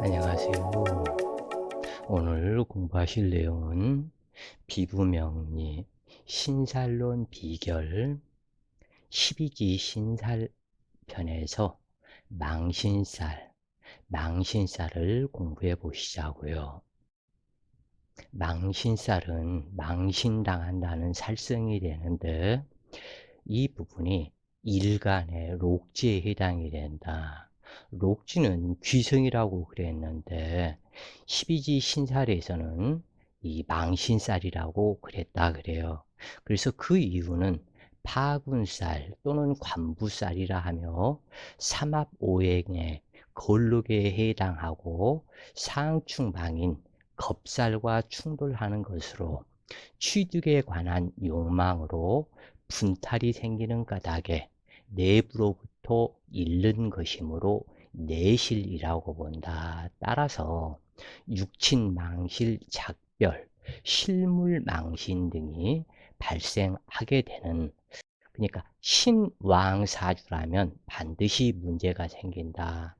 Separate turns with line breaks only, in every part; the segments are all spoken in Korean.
안녕하세요. 오늘 공부하실 내용은 비부명리 신살론 비결 12기 신살 편에서 망신살, 망신살을 공부해 보시자고요. 망신살은 망신당한다는 살성이 되는데 이 부분이 일간의 록지에 해당이 된다. 록지는 귀성이라고 그랬는데 12지 신살에서는 이 망신살이라고 그랬다 그래요. 그래서 그 이유는 파군살 또는 관부살이라 하며 삼합오행의 걸룩에 해당하고 상충방인 겁살과 충돌하는 것으로 취득에 관한 욕망으로 분탈이 생기는 까닭에 내부로부터 잃는 것이므로 내실이라고 본다. 따라서 육친 망실, 작별, 실물 망신 등이 발생하게 되는 그러니까 신왕사주라면 반드시 문제가 생긴다.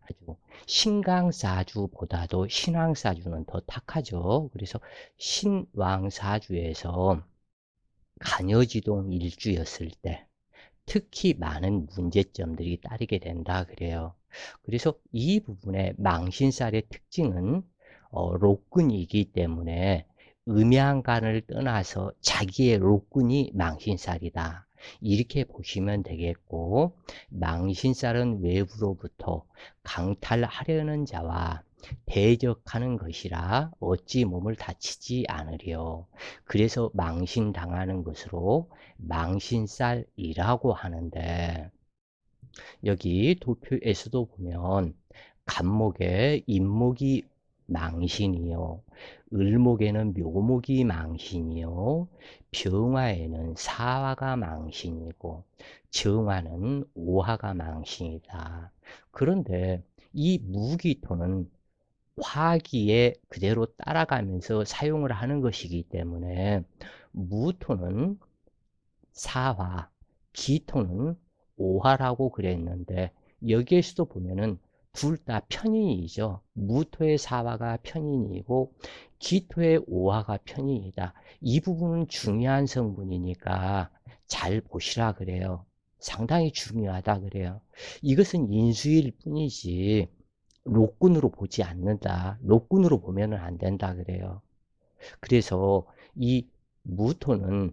신강사주보다도 신왕사주는 더 탁하죠. 그래서 신왕사주에서 간여지동 일주였을 때 특히 많은 문제점들이 따르게 된다 그래요. 그래서 이 부분의 망신살의 특징은 어, 록군이기 때문에 음양간을 떠나서 자기의 록군이 망신살이다. 이렇게 보시면 되겠고 망신살은 외부로부터 강탈하려는 자와 대적하는 것이라 어찌 몸을 다치지 않으려. 그래서 망신당하는 것으로 망신살이라고 하는데 여기 도표에서도 보면 간목에 인목이 망신이요. 을목에는 묘목이 망신이요. 병화에는 사화가 망신이고 정화는 오화가 망신이다. 그런데 이 무기토는 화기에 그대로 따라가면서 사용을 하는 것이기 때문에 무토는 사화, 기토는 오화라고 그랬는데 여기에서도 보면은 둘 다 편인이죠. 무토의 사화가 편인이고 기토의 오화가 편인이다. 이 부분은 중요한 성분이니까 잘 보시라 그래요. 상당히 중요하다 그래요. 이것은 인수일 뿐이지 록군으로 보지 않는다. 록군으로 보면은 안 된다 그래요. 그래서 이 무토는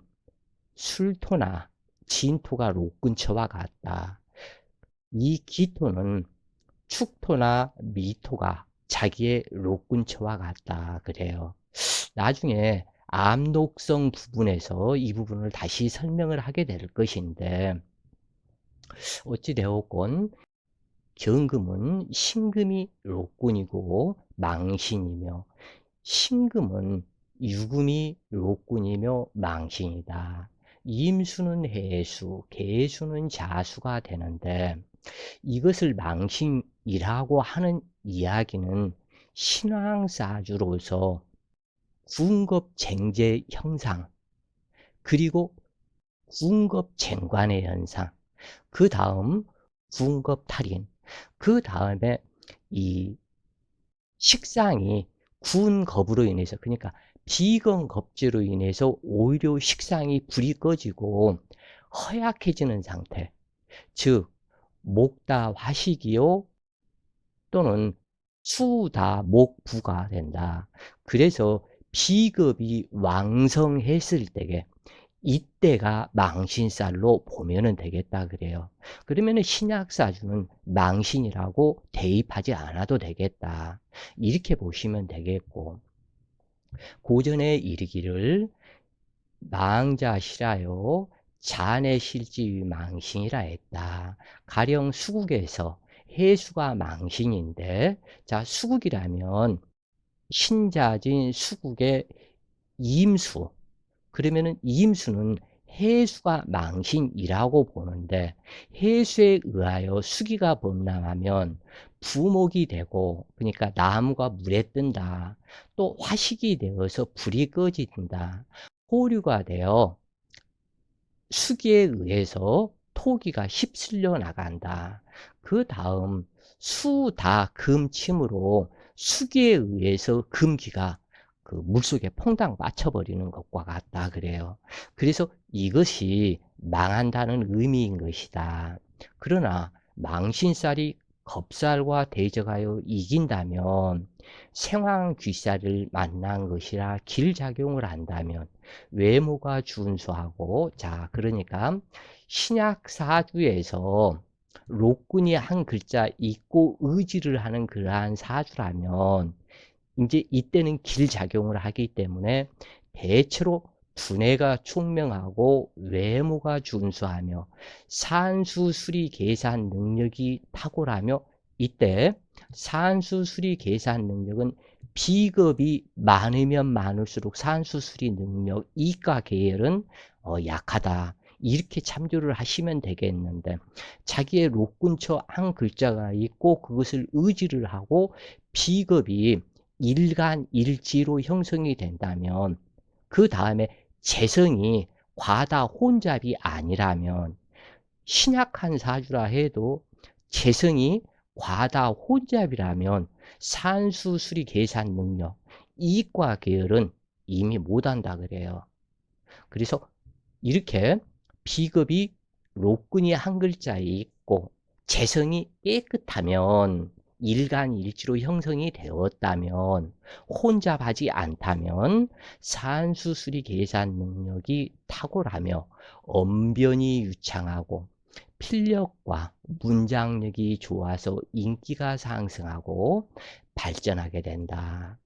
술토나 진토가 록근처와 같다. 이 기토는 축토나 미토가 자기의 록근처와 같다. 그래요. 나중에 암독성 부분에서 이 부분을 다시 설명을 하게 될 것인데 어찌되었건 경금은 신금이 록군이고 망신이며 신금은 유금이 록군이며 망신이다. 임수는 해수, 개수는 자수가 되는데 이것을 망신이라고 하는 이야기는 신왕사주로서 군겁쟁제 형상 그리고 군겁쟁관의 현상 그 다음 군겁탈인 그 다음에 이 식상이 군겁으로 인해서 그러니까 비건겁제로 인해서 오히려 식상이 불이 꺼지고 허약해지는 상태 즉 목다 화식이요 또는 수다 목부가 된다. 그래서 비겁이 왕성했을 때에 이때가 망신살로 보면은 되겠다 그래요. 그러면은 신약사주는 망신이라고 대입하지 않아도 되겠다. 이렇게 보시면 되겠고 고전에 이르기를 망자시라요 잔의 실지위 망신이라 했다. 가령 수국에서 해수가 망신인데 자 수국이라면 신자진 수국의 임수 그러면은 임수는 해수가 망신이라고 보는데 해수에 의하여 수기가 범람하면 부목이 되고 그러니까 나무가 물에 뜬다. 또 화식이 되어서 불이 꺼진다. 호류가 되어 수기에 의해서 토기가 휩쓸려 나간다. 그 다음 수다 금침으로 수기에 의해서 금기가 그 물속에 퐁당 맞춰버리는 것과 같다 그래요. 그래서 이것이 망한다는 의미인 것이다. 그러나 망신살이 겁살과 대적하여 이긴다면 생황 귀살을 만난 것이라 길작용을 한다면 외모가 준수하고 자 그러니까 신약 사주에서 록군이 한 글자 읽고 의지를 하는 그러한 사주라면 이제 이때는 길 작용을 하기 때문에 대체로 두뇌가 총명하고 외모가 준수하며 산수 수리 계산 능력이 탁월하며 이때 산수 수리 계산 능력은 비겁이 많으면 많을수록 산수 수리 능력 이과 계열은 어, 약하다. 이렇게 참조를 하시면 되겠는데 자기의 록군처 한 글자가 있고 그것을 의지를 하고 비겁이 일간일지로 형성이 된다면 그 다음에 재성이 과다 혼잡이 아니라면 신약한 사주라 해도 재성이 과다 혼잡이라면 산수 수리 계산 능력 이과 계열은 이미 못한다 그래요. 그래서 이렇게 비급이 록군이 한 글자에 있고 재성이 깨끗하면 일간일지로 형성이 되었다면 혼잡하지 않다면 산수수리 계산 능력이 탁월하며 언변이 유창하고 필력과 문장력이 좋아서 인기가 상승하고 발전하게 된다.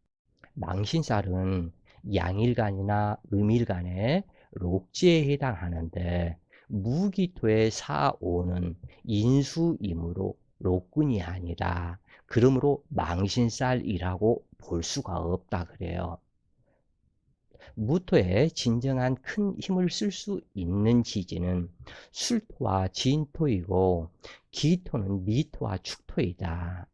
망신살은 양일간이나 음일간의 록지에 해당하는데 무기토의 사오는 인수이므로 록군이 아니라 그러므로 망신살이라고 볼 수가 없다 그래요. 무토에 진정한 큰 힘을 쓸 수 있는 지지는 술토와 진토이고 기토는 미토와 축토이다.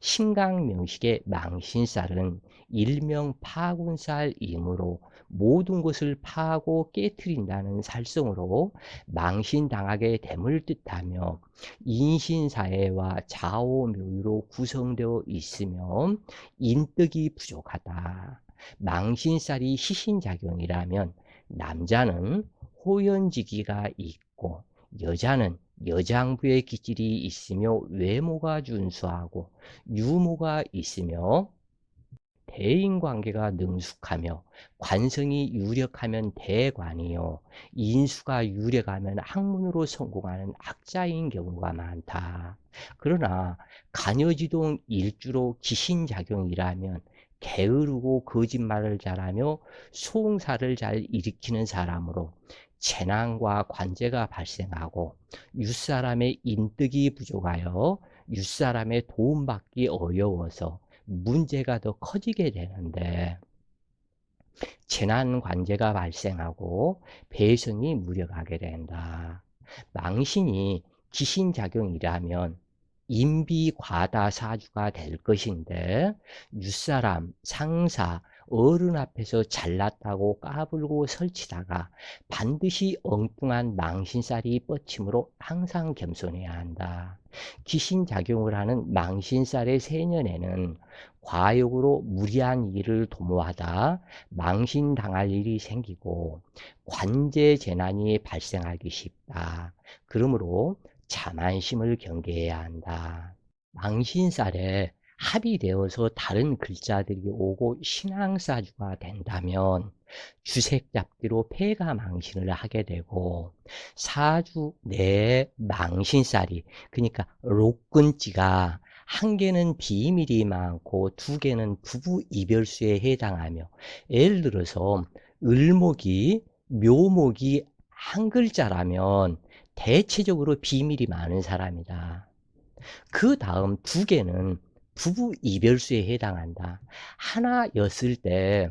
신강명식의 망신살은 일명 파군살이므로 모든 것을 파하고 깨뜨린다는 살성으로 망신당하게 됨을 뜻하며 인신사회와 좌오묘유로 구성되어 있으며 인덕이 부족하다. 망신살이 시신작용이라면 남자는 호연지기가 있고 여자는 여장부의 기질이 있으며 외모가 준수하고 유모가 있으며 대인관계가 능숙하며 관성이 유력하면 대관이요 인수가 유력하면 학문으로 성공하는 학자인 경우가 많다. 그러나 간여지동 일주로 기신작용이라면 게으르고 거짓말을 잘하며 소응사를 잘 일으키는 사람으로 재난과 관제가 발생하고 윗사람의 인덕이 부족하여 윗사람의 도움받기 어려워서 문제가 더 커지게 되는데 재난 관제가 발생하고 배성이 무력하게 된다. 망신이 기신작용이라면 인비 과다 사주가 될 것인데 윗사람, 상사, 어른 앞에서 잘났다고 까불고 설치다가 반드시 엉뚱한 망신살이 뻗침으로 항상 겸손해야 한다. 기신작용을 하는 망신살의 세년에는 과욕으로 무리한 일을 도모하다 망신당할 일이 생기고 관제 재난이 발생하기 쉽다. 그러므로 자만심을 경계해야 한다. 망신살에 합의되어서 다른 글자들이 오고 신앙사주가 된다면 주색 잡기로 폐가 망신을 하게 되고 사주 내 망신살이 그러니까 록근지가 한 개는 비밀이 많고 두 개는 부부 이별수에 해당하며 예를 들어서 을목이 묘목이 한 글자라면 대체적으로 비밀이 많은 사람이다. 그 다음 두 개는 부부 이별수에 해당한다. 하나였을 때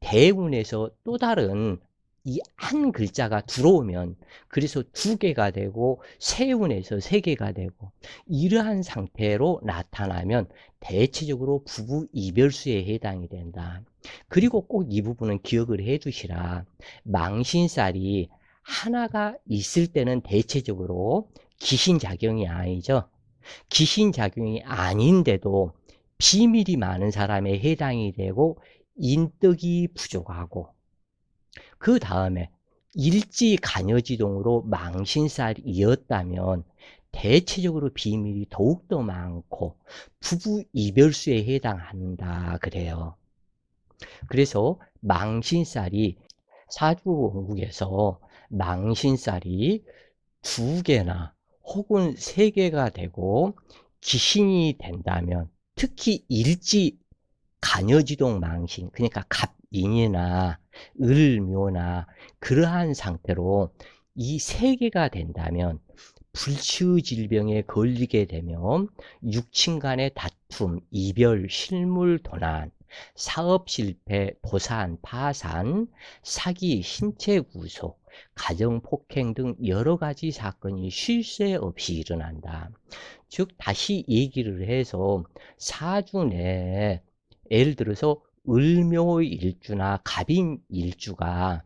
대운에서 또 다른 이 한 글자가 들어오면 그래서 두 개가 되고 세운에서 세 개가 되고 이러한 상태로 나타나면 대체적으로 부부 이별수에 해당이 된다. 그리고 꼭 이 부분은 기억을 해 두시라. 망신살이 하나가 있을 때는 대체적으로 기신작용이 아니죠. 기신작용이 아닌데도 비밀이 많은 사람에 해당이 되고 인덕이 부족하고 그 다음에 일지 간여지동으로 망신살이었다면 대체적으로 비밀이 더욱더 많고 부부 이별수에 해당한다 그래요. 그래서 망신살이 사주원국에서 망신살이 두 개나 혹은 세 개가 되고 기신이 된다면 특히 일지 간여지동 망신 그러니까 갑인이나 을묘나 그러한 상태로 이세 개가 된다면 불치의 질병에 걸리게 되면 육친 간의 다툼, 이별, 실물 도난, 사업 실패, 도산, 파산, 사기, 신체 구속, 가정 폭행 등 여러 가지 사건이 쉴 새 없이 일어난다. 즉 다시 얘기를 해서 사주 내에 예를 들어서 을묘 일주나 갑인 일주가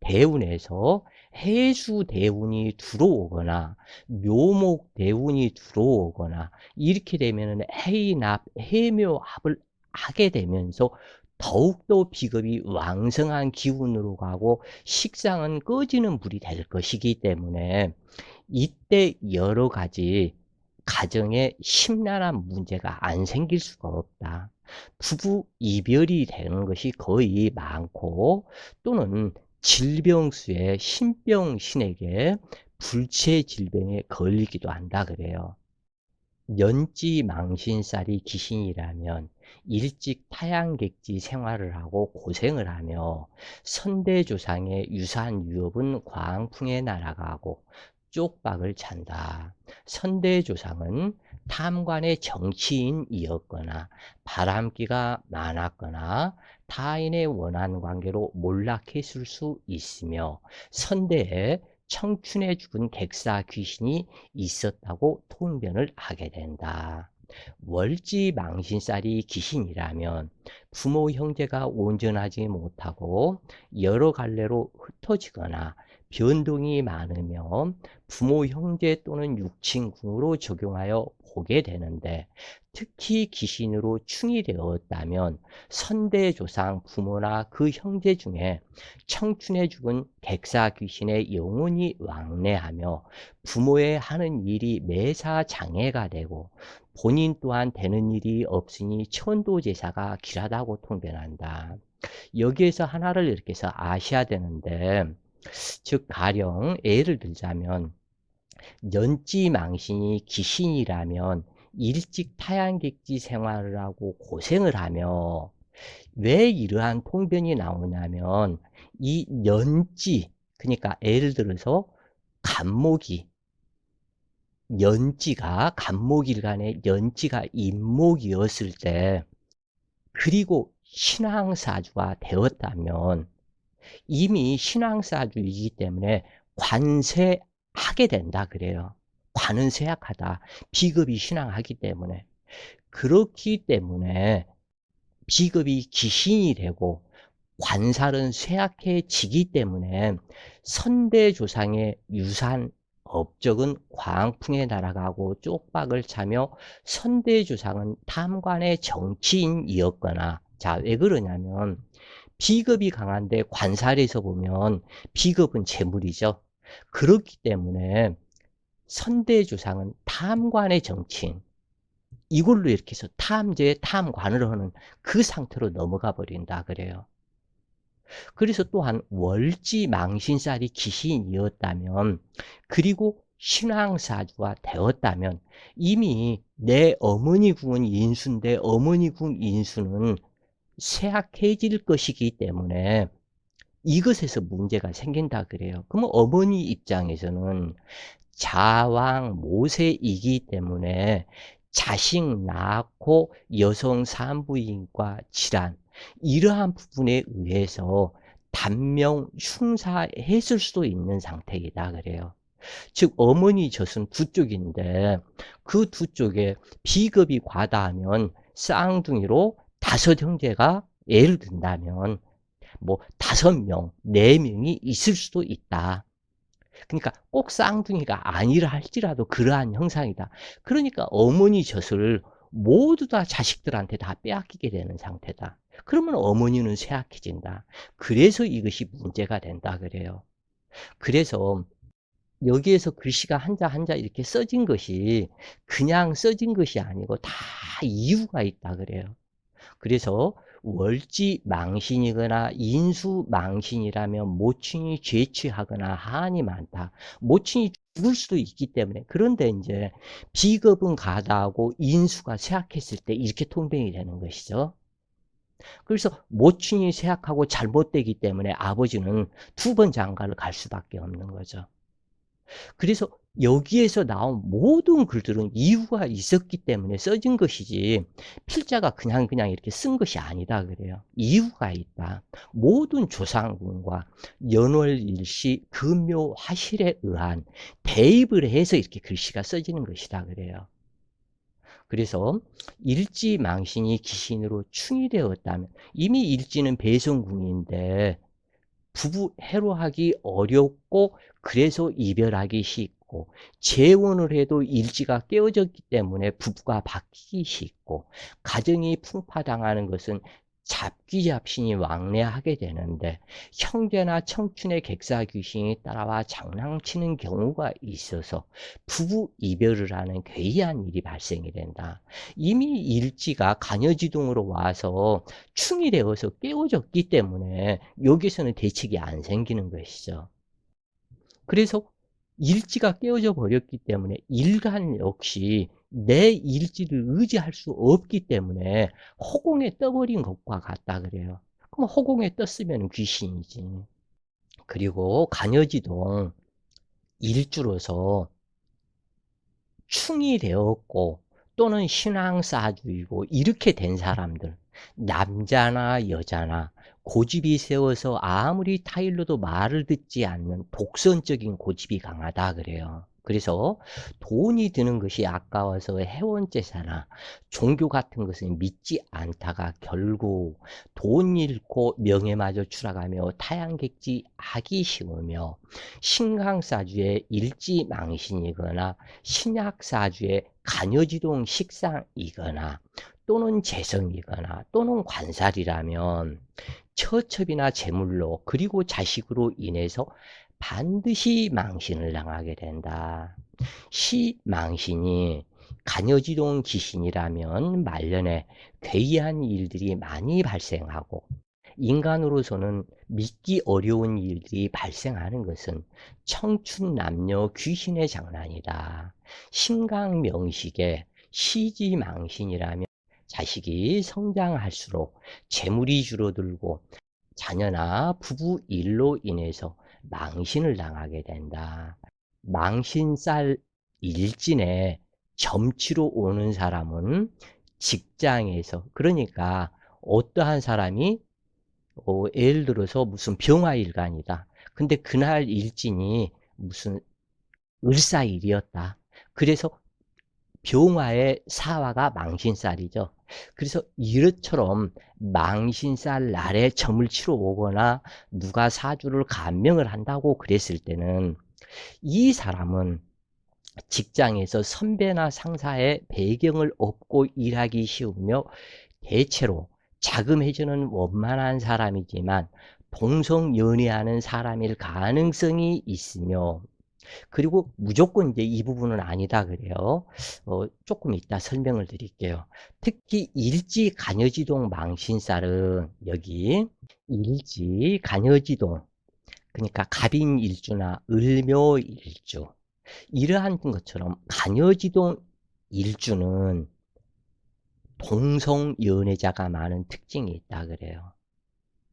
대운에서 해수 대운이 들어오거나 묘목 대운이 들어오거나 이렇게 되면 해인합, 해묘합을 하게 되면서 더욱더 비겁이 왕성한 기운으로 가고 식상은 꺼지는 불이 될 것이기 때문에 이때 여러 가지 가정에 심란한 문제가 안 생길 수가 없다. 부부 이별이 되는 것이 거의 많고 또는 질병수의 신병신에게 불체 질병에 걸리기도 한다 그래요. 연지 망신살이 귀신이라면 일찍 타양객지 생활을 하고 고생을 하며 선대조상의 유산 유업은 광풍에 날아가고 쪽박을 찬다. 선대조상은 탐관의 정치인이었거나 바람기가 많았거나 타인의 원한 관계로 몰락했을 수 있으며 선대에 청춘에 죽은 객사 귀신이 있었다고 통변을 하게 된다. 월지 망신살이 귀신이라면 부모 형제가 온전하지 못하고 여러 갈래로 흩어지거나 변동이 많으면 부모 형제 또는 육친궁으로 적용하여 보게 되는데 특히 귀신으로 충이 되었다면 선대 조상 부모나 그 형제 중에 청춘에 죽은 객사 귀신의 영혼이 왕래하며 부모의 하는 일이 매사 장애가 되고 본인 또한 되는 일이 없으니 천도 제사가 길하다고 통변한다. 여기에서 하나를 이렇게 해서 아셔야 되는데 즉 가령 예를 들자면 연지망신이 귀신이라면 일찍 타양객지 생활을 하고 고생을 하며 왜 이러한 통변이 나오냐면 이 연지 그러니까 예를 들어서 간목이 연지가 간목일간의 연지가 임목이었을 때 그리고 신앙사주가 되었다면 이미 신앙사주이기 때문에 관세하게 된다 그래요. 관은 쇠약하다. 비급이 신앙하기 때문에. 그렇기 때문에 비급이 기신이 되고 관살은 쇠약해지기 때문에 선대조상의 유산 업적은 광풍에 날아가고 쪽박을 차며 선대조상은 탐관의 정치인이었거나 자 왜 그러냐면 비급이 강한데 관살에서 보면 비급은 재물이죠. 그렇기 때문에 선대조상은 탐관의 정치인 이걸로 이렇게 해서 탐제 탐관을 하는 그 상태로 넘어가 버린다 그래요. 그래서 또한 월지 망신살이 귀신이었다면 그리고 신앙사주가 되었다면 이미 내 어머니 궁은 인수인데 어머니 궁 인수는 쇠약해질 것이기 때문에 이것에서 문제가 생긴다 그래요. 그러면 어머니 입장에서는 자왕 모세이기 때문에 자식 낳고 여성 산부인과 질환 이러한 부분에 의해서 단명 흉사했을 수도 있는 상태이다 그래요. 즉 어머니 젖은 두 쪽인데 그 두 쪽에 비급이 과다하면 쌍둥이로 다섯 형제가 예를 든다면 뭐 다섯 명, 네 명이 있을 수도 있다. 그러니까 꼭 쌍둥이가 아니라 할지라도 그러한 형상이다. 그러니까 어머니 젖을 모두 다 자식들한테 다 빼앗기게 되는 상태다. 그러면 어머니는 쇠약해진다. 그래서 이것이 문제가 된다 그래요. 그래서 여기에서 글씨가 한자 한자 이렇게 써진 것이 그냥 써진 것이 아니고 다 이유가 있다 그래요. 그래서 월지 망신이거나 인수 망신이라면 모친이 죄취하거나 한이 많다. 모친이 죽을 수도 있기 때문에 그런데 이제 비겁은 가다하고 인수가 쇠약했을 때 이렇게 통병이 되는 것이죠. 그래서 모친이 쇠약하고 잘못되기 때문에 아버지는 두 번 장가를 갈 수밖에 없는 거죠. 그래서 여기에서 나온 모든 글들은 이유가 있었기 때문에 써진 것이지 필자가 그냥 그냥 이렇게 쓴 것이 아니다 그래요. 이유가 있다. 모든 조상군과 연월일시 금묘 화실에 의한 대입을 해서 이렇게 글씨가 써지는 것이다 그래요. 그래서 일지 망신이 기신으로 충이 되었다면 이미 일지는 배성궁인데 부부 해로하기 어렵고 그래서 이별하기 쉽고 재혼을 해도 일지가 깨어졌기 때문에 부부가 바뀌기 쉽고 가정이 풍파당하는 것은 잡귀 잡신이 왕래하게 되는데 형제나 청춘의 객사 귀신이 따라와 장난치는 경우가 있어서 부부 이별을 하는 괴이한 일이 발생이 된다. 이미 일지가 간여지동으로 와서 충이 되어서 깨어졌기 때문에 여기서는 대책이 안 생기는 것이죠. 그래서 일지가 깨어져 버렸기 때문에 일간 역시 내 일지를 의지할 수 없기 때문에 허공에 떠버린 것과 같다 그래요. 그럼 허공에 떴으면 귀신이지. 그리고 간여지동 일주로서 충이 되었고 또는 신앙사주이고 이렇게 된 사람들 남자나 여자나 고집이 세워서 아무리 타일로도 말을 듣지 않는 독선적인 고집이 강하다 그래요. 그래서 돈이 드는 것이 아까워서 해원제사나 종교 같은 것은 믿지 않다가 결국 돈 잃고 명예마저 추락하며 타양객지 하기 쉬우며 신강사주의 일지망신이거나 신약사주의 간여지동 식상이거나 또는 재성이거나 또는 관살이라면 처첩이나 재물로 그리고 자식으로 인해서 반드시 망신을 당하게 된다. 시 망신이 간여지동 귀신이라면 말년에 괴이한 일들이 많이 발생하고 인간으로서는 믿기 어려운 일들이 발생하는 것은 청춘 남녀 귀신의 장난이다. 신강명식에 시지망신이라면 자식이 성장할수록 재물이 줄어들고 자녀나 부부 일로 인해서 망신을 당하게 된다. 망신살 일진에 점치로 오는 사람은 직장에서 그러니까 어떠한 사람이 어, 예를 들어서 무슨 병화일간이다. 근데 그날 일진이 무슨 을사일이었다. 그래서 병화의 사화가 망신살이죠. 그래서 이것처럼 망신살 날에 점을 치러 오거나 누가 사주를 감명을 한다고 그랬을 때는 이 사람은 직장에서 선배나 상사의 배경을 얻고 일하기 쉬우며 대체로 자금해주는 원만한 사람이지만 동성 연애하는 사람일 가능성이 있으며 그리고 무조건 이제 이 부분은 아니다 그래요. 어, 조금 이따 설명을 드릴게요. 특히 일지 간여지동 망신살은 여기 일지 간여지동 그러니까 갑인 일주나 을묘 일주 이러한 것처럼 간여지동 일주는 동성 연애자가 많은 특징이 있다 그래요.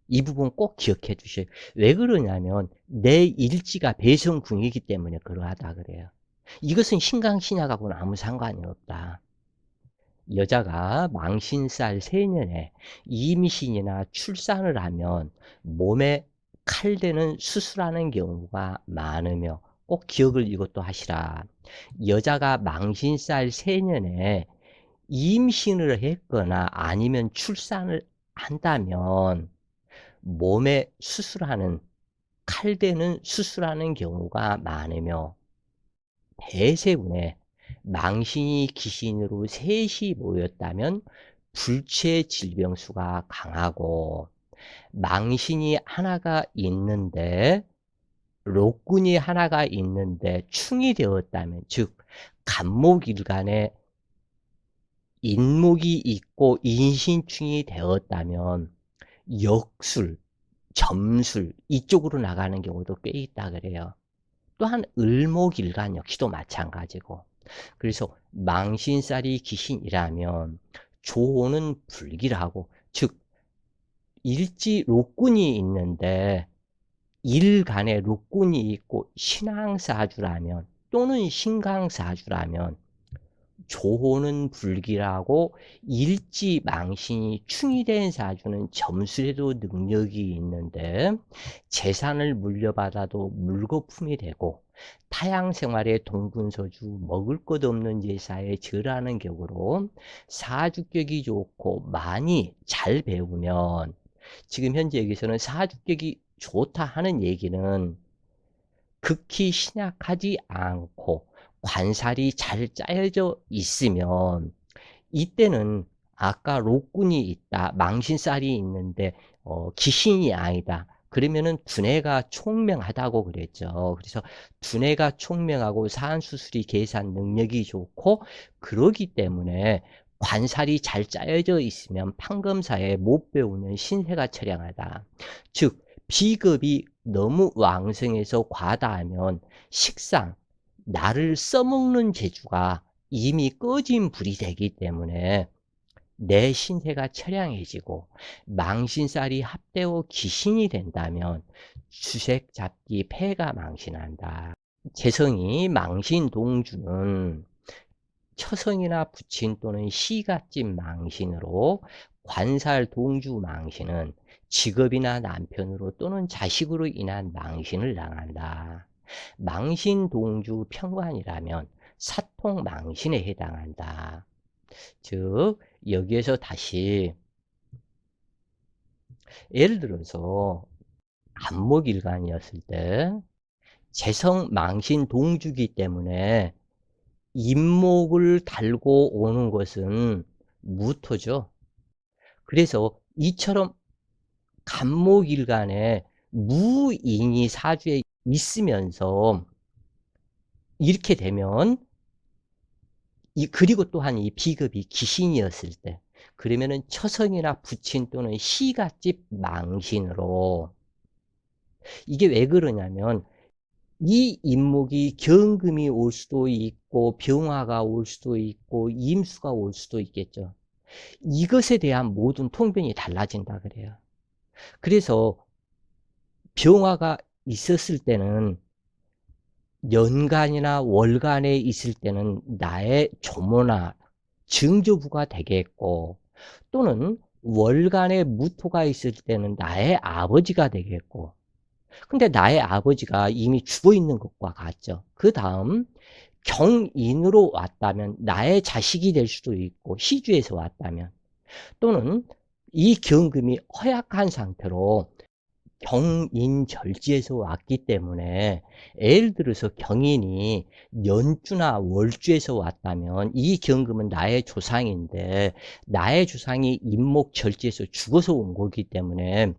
이 부분 꼭 기억해 주셔요. 왜 그러냐면 내 일지가 배성궁이기 때문에 그러하다 그래요. 이것은 신강신약하고는 아무 상관이 없다. 여자가 망신살 세년에 임신이나 출산을 하면 몸에 칼대는 수술하는 경우가 많으며 꼭 기억을 이것도 하시라. 여자가 망신살 세년에 임신을 했거나 아니면 출산을 한다면 몸에 수술하는 칼대는 수술하는 경우가 많으며 대세운에 망신이 기신으로 셋이 모였다면 불체 질병수가 강하고 망신이 하나가 있는데 록군이 하나가 있는데 충이 되었다면 즉 간목일간에 인목이 있고 인신충이 되었다면 역술, 점술 이쪽으로 나가는 경우도 꽤 있다 그래요. 또한 을목일간 역시도 마찬가지고 그래서 망신살이 귀신이라면 조호는 불길하고 즉 일지 록군이 있는데 일간에 록군이 있고 신앙사주라면 또는 신강사주라면 조호는 불길하고 일지 망신이 충이 된 사주는 점술에도 능력이 있는데 재산을 물려받아도 물거품이 되고 타양 생활의 동분서주 먹을 것 없는 제사에 절하는 격으로 사주격이 좋고 많이 잘 배우면 지금 현재 여기서는 사주격이 좋다 하는 얘기는 극히 신약하지 않고 관살이 잘 짜여져 있으면 이때는 아까 록군이 있다, 망신살이 있는데 어, 기신이 아니다. 그러면은 두뇌가 총명하다고 그랬죠. 그래서 두뇌가 총명하고 사안수술이 계산 능력이 좋고 그러기 때문에 관살이 잘 짜여져 있으면 판검사에 못 배우는 신세가 처량하다. 즉 비급이 너무 왕성해서 과다하면 식상, 나를 써먹는 재주가 이미 꺼진 불이 되기 때문에 내 신세가 처량해지고 망신살이 합되어 귀신이 된다면 주색 잡기 폐가 망신한다. 재성이 망신 동주는 처성이나 부친 또는 시가집 망신으로 관살 동주 망신은 직업이나 남편으로 또는 자식으로 인한 망신을 당한다. 망신 동주 평관이라면 사통 망신에 해당한다. 즉 여기에서 다시 예를 들어서 간목일간이었을 때 재성 망신 동주기 때문에 임목을 달고 오는 것은 무토죠. 그래서 이처럼 간목일간에 무인이 사주에 있으면서 이렇게 되면 이 그리고 또한 이 비급이 귀신이었을 때 그러면은 처성이나 부친 또는 시가집 망신으로 이게 왜 그러냐면 이 인목이 경금이 올 수도 있고 병화가 올 수도 있고 임수가 올 수도 있겠죠. 이것에 대한 모든 통변이 달라진다 그래요. 그래서 병화가 있었을 때는 연간이나 월간에 있을 때는 나의 조모나 증조부가 되겠고 또는 월간에 무토가 있을 때는 나의 아버지가 되겠고 근데 나의 아버지가 이미 죽어 있는 것과 같죠. 그 다음 경인으로 왔다면 나의 자식이 될 수도 있고 시주에서 왔다면 또는 이 경금이 허약한 상태로 경인절지에서 왔기 때문에 예를 들어서 경인이 연주나 월주에서 왔다면 이 경금은 나의 조상인데 나의 조상이 임목절지에서 죽어서 온 거기 때문에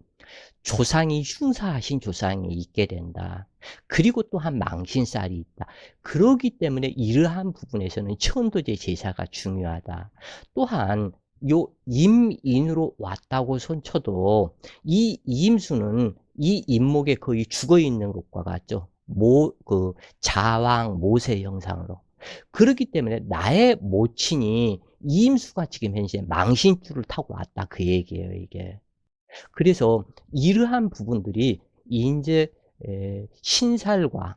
조상이 흉사하신 조상이 있게 된다. 그리고 또한 망신살이 있다. 그러기 때문에 이러한 부분에서는 천도제 제사가 중요하다. 또한 요 임인으로 왔다고 손쳐도 이 임수는 이 임목에 거의 죽어 있는 것과 같죠. 모, 그, 자왕, 모세 형상으로. 그렇기 때문에 나의 모친이 임수가 지금 현재 망신줄을 타고 왔다. 그 얘기예요, 이게. 그래서 이러한 부분들이 이제 신살과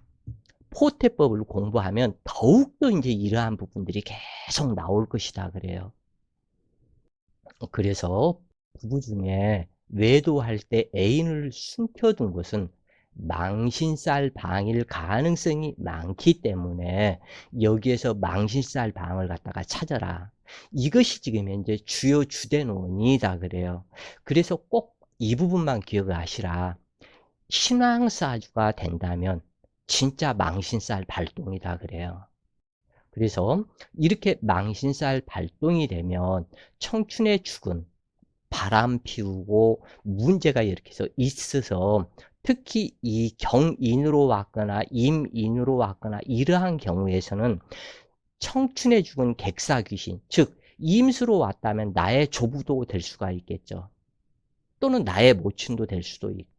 포태법을 공부하면 더욱더 이제 이러한 부분들이 계속 나올 것이다 그래요. 그래서 부부 중에 외도할 때 애인을 숨겨둔 것은 망신살 방일 가능성이 많기 때문에 여기에서 망신살 방을 갖다가 찾아라. 이것이 지금 현재 주요 주된 원인이다 그래요. 그래서 꼭 이 부분만 기억을 하시라. 신앙사주가 된다면 진짜 망신살 발동이다 그래요. 그래서 이렇게 망신살 발동이 되면 청춘의 죽은 바람 피우고 문제가 이렇게 해서 있어서 특히 이 경인으로 왔거나 임인으로 왔거나 이러한 경우에서는 청춘에 죽은 객사 귀신, 즉 임수로 왔다면 나의 조부도 될 수가 있겠죠. 또는 나의 모친도 될 수도 있고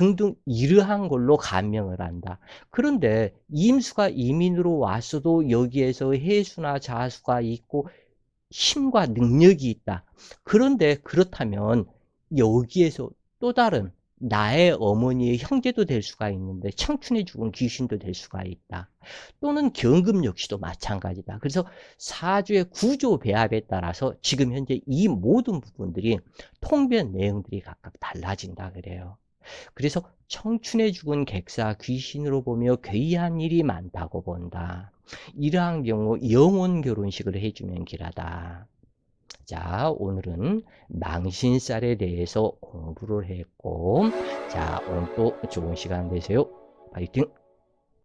등등 이러한 걸로 감명을 한다. 그런데 임수가 임인으로 왔어도 여기에서 해수나 자수가 있고 힘과 능력이 있다. 그런데 그렇다면 여기에서 또 다른 나의 어머니의 형제도 될 수가 있는데 청춘에 죽은 귀신도 될 수가 있다. 또는 경금 역시도 마찬가지다. 그래서 사주의 구조 배합에 따라서 지금 현재 이 모든 부분들이 통변 내용들이 각각 달라진다 그래요. 그래서 청춘에 죽은 객사 귀신으로 보며 괴이한 일이 많다고 본다. 이러한 경우 영혼 결혼식을 해주면 길하다. 자, 오늘은 망신살에 대해서 공부를 했고, 자, 오늘 또 좋은 시간 되세요. 파이팅!